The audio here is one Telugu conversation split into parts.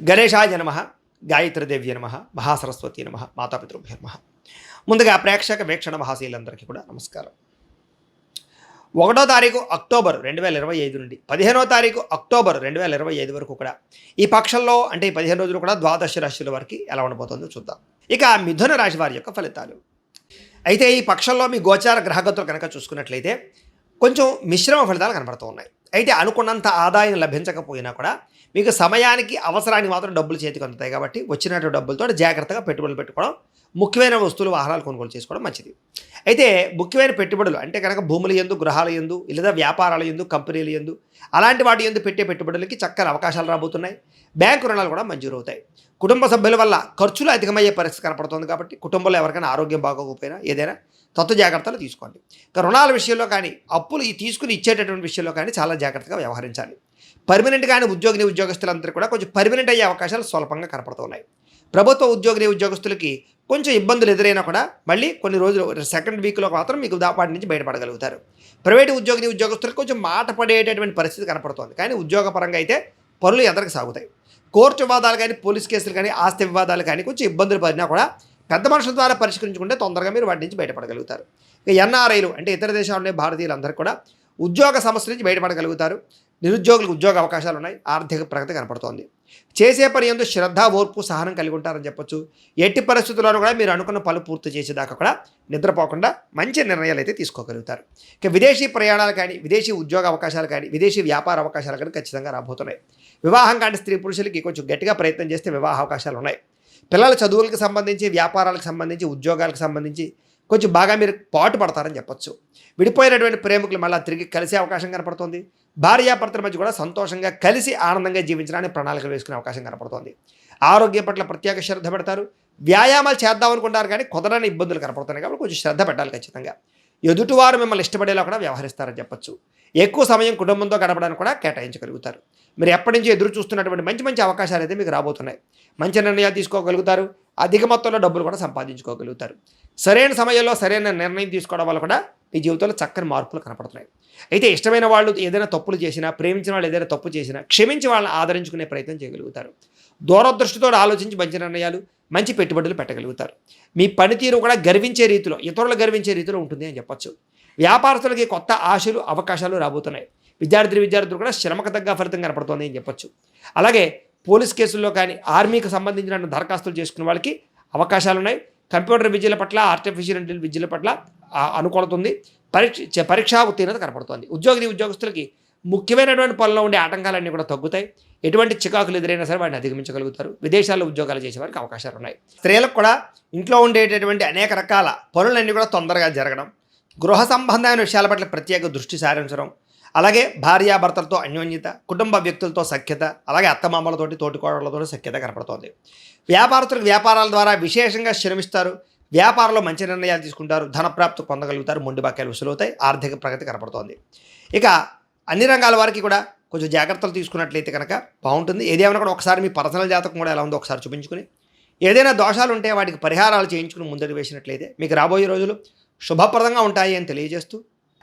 గణేశాయ నమ గాయత్రీదేవ్య నమ మహాసరస్వతి నమ మాతాపితృభ్య నమ. ముందుగా ప్రేక్షక వీక్షణ మహాశీలందరికీ కూడా నమస్కారం. ఒకటో తారీఖు అక్టోబర్ రెండు వేల ఇరవై ఐదు నుండి పదిహేనో తారీఖు అక్టోబర్ రెండు వేల ఇరవై ఐదు వరకు కూడా ఈ పక్షంలో అంటే ఈ పదిహేను రోజులు కూడా ద్వాదశ రాశుల వరకు ఎలా ఉండబోతుందో చూద్దాం. ఇక మిథున రాశి వారి యొక్క ఫలితాలు. అయితే ఈ పక్షంలో మీ గోచార గ్రహగతులు కనుక చూసుకున్నట్లయితే కొంచెం మిశ్రమ ఫలితాలు కనబడుతూ ఉన్నాయి. అయితే అనుకున్నంత ఆదాయం లభించకపోయినా కూడా మీకు సమయానికి అవసరానికి మాత్రం డబ్బులు చేతికి అందుతాయి కాబట్టి వచ్చినటువంటి డబ్బులతో జాగ్రత్తగా పెట్టుబడులు పెట్టుకోవడం ముఖ్యమైన వస్తువులు వాహనాలు కొనుగోలు చేసుకోవడం మంచిది. అయితే ముఖ్యమైన పెట్టుబడులు అంటే కనుక భూముల ఎందు గృహాల ఎందు లేదా వ్యాపారాల ఎందు కంపెనీల ఎందు అలాంటి వాటి ఎందు పెట్టే పెట్టుబడులకి చక్కని అవకాశాలు రాబోతున్నాయి. బ్యాంకు రుణాలు కూడా మంజూరు అవుతాయి. కుటుంబ సభ్యుల వల్ల ఖర్చులు అధికమయ్యే పరిస్థితి కనపడుతుంది కాబట్టి కుటుంబంలో ఎవరికైనా ఆరోగ్యం బాగోకపోయినా ఏదైనా తత్వ జాగ్రత్తలు తీసుకోండి. రుణాల విషయంలో కానీ అప్పులు ఈ తీసుకుని ఇచ్చేటటువంటి విషయంలో కానీ చాలా జాగ్రత్తగా వ్యవహరించాలి. పర్మనెంట్ కానీ ఉద్యోగిని ఉద్యోగస్తులందరూ కూడా కొంచెం పర్మనెంట్ అయ్యే అవకాశాలు స్వల్పంగా కనపడుతున్నాయి. ప్రభుత్వ ఉద్యోగిని ఉద్యోగస్తులకి కొంచెం ఇబ్బందులు ఎదురైనా కూడా మళ్ళీ కొన్ని రోజులు సెకండ్ వీక్లో మాత్రం మీకు వాటి నుంచి బయటపడగలుగుతారు. ప్రైవేటు ఉద్యోగిని ఉద్యోగస్తులకు కొంచెం మాట పడేటటువంటి పరిస్థితి కనపడుతోంది. కానీ ఉద్యోగపరంగా అయితే పనులు ఎదరకు సాగుతాయి. కోర్టు వివాదాలు కానీ పోలీస్ కేసులు కానీ ఆస్తి వివాదాలు కానీ కొంచెం ఇబ్బందులు పడినా కూడా పెద్ద మనుషుల ద్వారా పరిష్కరించుకుంటే తొందరగా మీరు వాటి నుంచి బయటపడగలుగుతారు. ఇక ఎన్ఆర్ఐలు అంటే ఇతర దేశాల్లోనే భారతీయులందరూ కూడా ఉద్యోగ సమస్య నుంచి బయటపడగలుగుతారు. నిరుద్యోగులకు ఉద్యోగ అవకాశాలు ఉన్నాయి. ఆర్థిక ప్రగతి కనపడుతోంది. చేసే పని ఎందు శ్రద్ధ ఓర్పు సహనం కలిగి ఉంటారని చెప్పొచ్చు. ఎట్టి పరిస్థితుల్లోనూ కూడా మీరు అనుకున్న పనులు పూర్తి చేసేదాకా కూడా నిద్రపోకుండా మంచి నిర్ణయాలు అయితే తీసుకోగలుగుతారు. ఇక విదేశీ ప్రయాణాలు కానీ విదేశీ ఉద్యోగ అవకాశాలు కానీ విదేశీ వ్యాపార అవకాశాలు కానీ ఖచ్చితంగా రాబోతున్నాయి. వివాహం కాని స్త్రీ పురుషులకి కొంచెం గట్టిగా ప్రయత్నం చేస్తే వివాహ అవకాశాలు ఉన్నాయి. పిల్లల చదువులకు సంబంధించి వ్యాపారాలకు సంబంధించి ఉద్యోగాలకు సంబంధించి కొంచెం బాగా మీరు పాటు పడతారని చెప్పొచ్చు. విడిపోయినటువంటి ప్రేమికులు మళ్ళీ తిరిగి కలిసే అవకాశం కనపడుతుంది. భార్యాభర్తల మధ్య కూడా సంతోషంగా కలిసి ఆనందంగా జీవించడానికి ప్రణాళికలు వేసుకునే అవకాశం కనపడుతుంది. ఆరోగ్యం పట్ల ప్రత్యేక శ్రద్ధ పెడతారు. వ్యాయామాలు చేద్దాం అనుకుంటారు కానీ కుదరని ఇబ్బందులు కనపడుతున్నాయి కాబట్టి కొంచెం శ్రద్ధ పెట్టాలి ఖచ్చితంగా. ఎదుటివారు మిమ్మల్ని ఇష్టపడేలా కూడా వ్యవహరిస్తారని చెప్పొచ్చు. ఎక్కువ సమయం కుటుంబంతో గడపడానికి కూడా కేటాయించగలుగుతారు. మీరు ఎప్పటి నుంచి ఎదురు చూస్తున్నటువంటి మంచి మంచి అవకాశాలు అయితే మీకు రాబోతున్నాయి. మంచి నిర్ణయాలు తీసుకోగలుగుతారు. అధిక మొత్తంలో డబ్బులు కూడా సంపాదించుకోగలుగుతారు. సరైన సమయంలో సరైన నిర్ణయం తీసుకోవడం వల్ల కూడా మీ జీవితంలో చక్కని మార్పులు కనపడుతున్నాయి. అయితే ఇష్టమైన వాళ్ళు ఏదైనా తప్పులు చేసినా ప్రేమించిన వాళ్ళు ఏదైనా తప్పు చేసినా క్షమించి వాళ్ళని ఆదరించుకునే ప్రయత్నం చేయగలుగుతారు. దూరదృష్టితో ఆలోచించి మంచి నిర్ణయాలు మంచి పెట్టుబడులు పెట్టగలుగుతారు. మీ పనితీరు కూడా గర్వించే రీతిలో ఇతరులు గర్వించే రీతిలో ఉంటుంది అని చెప్పొచ్చు. వ్యాపారస్తులకి కొత్త ఆశలు అవకాశాలు రాబోతున్నాయి. విద్యార్థి విద్యార్థులు కూడా శ్రమకు తగ్గ ఫలితం కనపడుతుంది అని చెప్పొచ్చు. అలాగే పోలీస్ కేసుల్లో కానీ ఆర్మీకి సంబంధించిన దరఖాస్తులు చేసుకునే వాళ్ళకి అవకాశాలు ఉన్నాయి కంప్యూటర్ విద్యల పట్ల ఆర్టిఫిషియల్ ఇంటెలిజెన్స్ విద్యల పట్ల అనుకూలతుంది అనుకూలత ఉంది. పరీక్ష పరీక్షా ఉత్తీర్ణత కనపడుతుంది. ఉద్యోగి ఉద్యోగస్తులకి ముఖ్యమైనటువంటి పనుల్లో ఉండే ఆటంకాలన్నీ కూడా తగ్గుతాయి. ఎటువంటి చికాకులు ఎదురైనా సరే వాటిని అధిగమించగలుగుతారు. విదేశాల్లో ఉద్యోగాలు చేసే వారికి అవకాశాలు ఉన్నాయి. స్త్రీలకు కూడా ఇంట్లో ఉండేటటువంటి అనేక రకాల పనులన్నీ కూడా తొందరగా జరగడం గృహ సంబంధమైన విషయాల పట్ల ప్రత్యేక దృష్టి సారించడం అలాగే భార్యాభర్తలతో అన్యోన్యత కుటుంబ వ్యక్తులతో సఖ్యత అలాగే అత్తమామలతోటి తోటికోడలతో సఖ్యత కనపడుతోంది. వ్యాపారస్తులకు వ్యాపారాల ద్వారా విశేషంగా శ్రమిస్తారు. వ్యాపారంలో మంచి నిర్ణయాలు తీసుకుంటారు. ధనప్రాప్తి పొందగలుగుతారు. మొండి బాక్యాలు వసూలవుతాయి. ఆర్థిక ప్రగతి కనపడుతోంది. ఇక అన్ని రంగాల వారికి కూడా కొంచెం జాగ్రత్తలు తీసుకున్నట్లయితే కనుక బాగుంటుంది. ఏదేమైనా కూడా ఒకసారి మీ పర్సనల్ జాతకం కూడా ఎలా ఉందో ఒకసారి చూపించుకుని ఏదైనా దోషాలు ఉంటే వాటికి పరిహారాలు చేయించుకుని ముందడు వేసినట్లయితే మీకు రాబోయే రోజులు శుభప్రదంగా ఉంటాయి అని తెలియజేస్తూ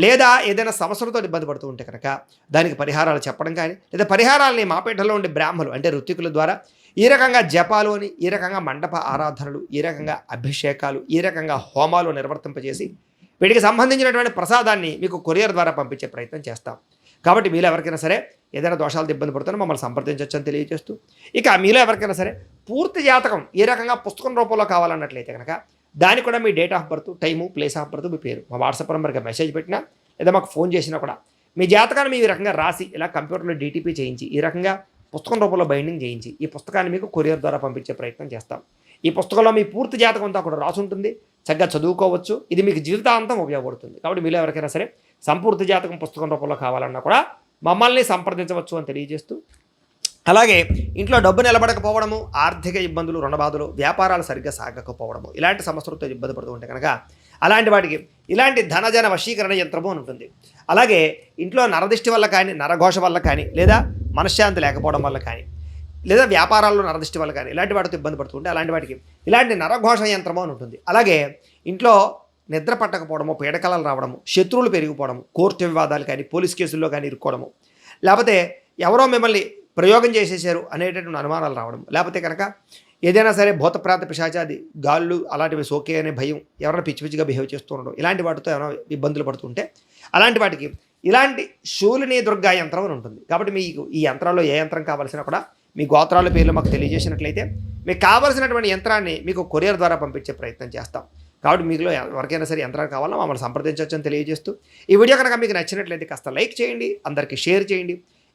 లేదా ఏదైనా సమస్యలతో ఇబ్బంది పడుతూ ఉంటే కనుక దానికి పరిహారాలు చెప్పడం కానీ లేదా పరిహారాలని మాపేటలో ఉండే బ్రాహ్మలు అంటే ఋత్వికుల ద్వారా ఈ రకంగా జపాలు అని ఈ రకంగా మండప ఆరాధనలు ఈ రకంగా అభిషేకాలు ఈ రకంగా హోమాలు నిర్వర్తింపజేసి వీటికి సంబంధించినటువంటి ప్రసాదాన్ని మీకు కొరియర్ ద్వారా పంపించే ప్రయత్నం చేస్తాం. కాబట్టి మీలో ఎవరికైనా సరే ఏదైనా దోషాలతో ఇబ్బంది పడుతున్నా మమ్మల్ని సంప్రదించవచ్చు అని తెలియజేస్తూ ఇక మీలో ఎవరికైనా సరే పూర్తి జాతకం ఏ రకంగా పుస్తకం రూపంలో కావాలన్నట్లయితే కనుక దానికి కూడా మీ date of birth time place of birth మీ పేరు. మా వాట్సాప్ నెంబర్కి మెసేజ్ పెట్టినా లేదా మాకు ఫోన్ చేసినా కూడా మీ జాతకాన్ని మేము ఈ రకంగా రాసి ఇలా కంప్యూటర్లో డీటీపీ చేయించి ఈ రకంగా పుస్తకం రూపంలో బైండింగ్ చేయించి ఈ పుస్తకాన్ని మీకు కొరియర్ ద్వారా పంపించే ప్రయత్నం చేస్తాం. ఈ పుస్తకంలో మీ పూర్తి జాతకం అంతా కూడా రాసి ఉంటుంది. చక్కగా చదువుకోవచ్చు. ఇది మీకు జీవితాంతం ఉపయోగపడుతుంది. కాబట్టి మీలో ఎవరికైనా సరే సంపూర్తి జాతకం పుస్తకం రూపంలో కావాలన్నా కూడా మమ్మల్ని సంప్రదించవచ్చు అని తెలియజేస్తూ అలాగే ఇంట్లో డబ్బు నిలబడకపోవడము ఆర్థిక ఇబ్బందులు రుణబాధలు వ్యాపారాలు సరిగ్గా సాగకపోవడము ఇలాంటి సమస్యలతో ఇబ్బంది పడుతూ ఉంటే కనుక అలాంటి వాటికి ఇలాంటి ధనజన వశీకరణ యంత్రము అని ఉంటుంది. అలాగే ఇంట్లో నరదిష్టి వల్ల కానీ నరఘోష వల్ల కానీ లేదా మనశ్శాంతి లేకపోవడం వల్ల కానీ లేదా వ్యాపారాల్లో నరదృష్టి వల్ల కానీ ఇలాంటి వాటితో ఇబ్బంది పడుతుంటే అలాంటి వాటికి ఇలాంటి నరఘోష యంత్రము అని ఉంటుంది. అలాగే ఇంట్లో నిద్ర పట్టకపోవడము పీడకలలు రావడము శత్రువులు పెరిగిపోవడము కోర్టు వివాదాలు కానీ పోలీస్ కేసుల్లో కానీ ఇరుక్కోవడము లేకపోతే ఎవరో మిమ్మల్ని ప్రయోగం చేసేసారు అనేటటువంటి అనుమానాలు రావడం. లేకపోతే కనుక ఏదైనా సరే భూతప్రాత పిశాచాది గాళ్ళు అలాంటివి సోకే అనే భయం ఎవరైనా పిచ్చి పిచ్చిగా బిహేవ్ చేస్తూ ఉండడం ఇలాంటి వాటితో ఏమైనా ఇబ్బందులు పడుతుంటే అలాంటి వాటికి ఇలాంటి శూలిని దుర్గా యంత్రం అని ఉంటుంది. కాబట్టి మీకు ఈ యంత్రాల్లో ఏ యంత్రం కావాల్సినా కూడా మీ గోత్రాల పేర్లు మాకు తెలియజేసినట్లయితే మీకు కావాల్సినటువంటి యంత్రాన్ని మీకు కొరియర్ ద్వారా పంపించే ప్రయత్నం చేస్తాం. కాబట్టి మీకులో ఎవరికైనా సరే యంత్రాలు కావాలో మమ్మల్ని సంప్రదించవచ్చు అని తెలియజేస్తూ ఈ వీడియో కనుక మీకు నచ్చినట్లయితే కాస్త లైక్ చేయండి అందరికీ షేర్ చేయండి.